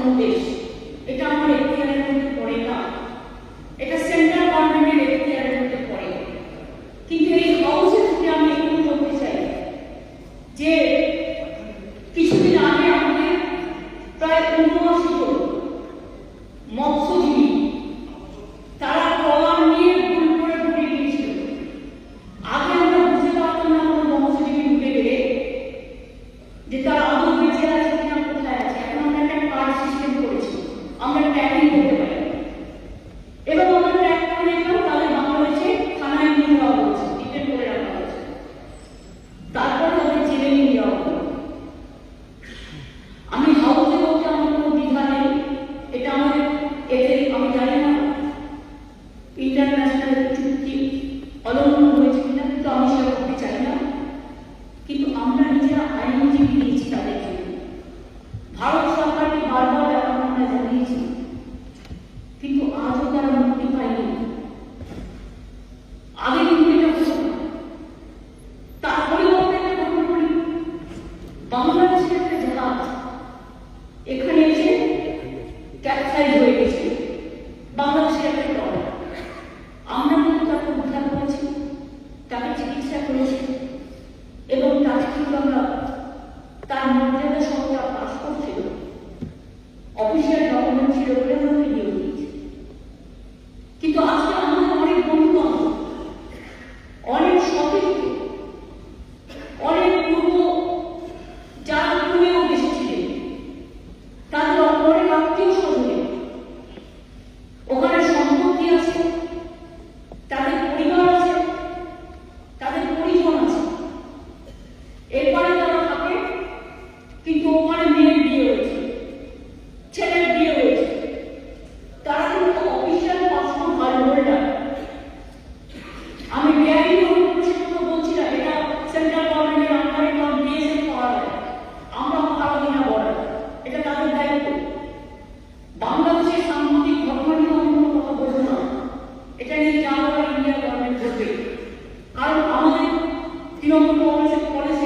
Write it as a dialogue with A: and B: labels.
A: সন্দেশ এটা আমার সেন্ট্রাল গভর্নমেন্টের এখতিয়ারের পড়ে। কিন্তু এই হাউসে থেকে যে, কিছুদিন আগে আমাদের প্রায় উনআশি এখানে এরপরে তারা থাকে, কিন্তু ওখানে মেয়ের বিয়ে হয়েছে, ছেলের বিয়ে হয়েছে। তারা কিন্তু অফিসিয়াল পাসপোর্ট হার হোল্ডার আমি ব্যাংক পরিষদ এটা তাদের দায়িত্ব। বাংলাদেশের কোনো কথা না। এটা নিয়ে যা ইন্ডিয়া গভর্নমেন্ট করবে। কারণ আমাদের তৃণমূল কংগ্রেসের কলেজ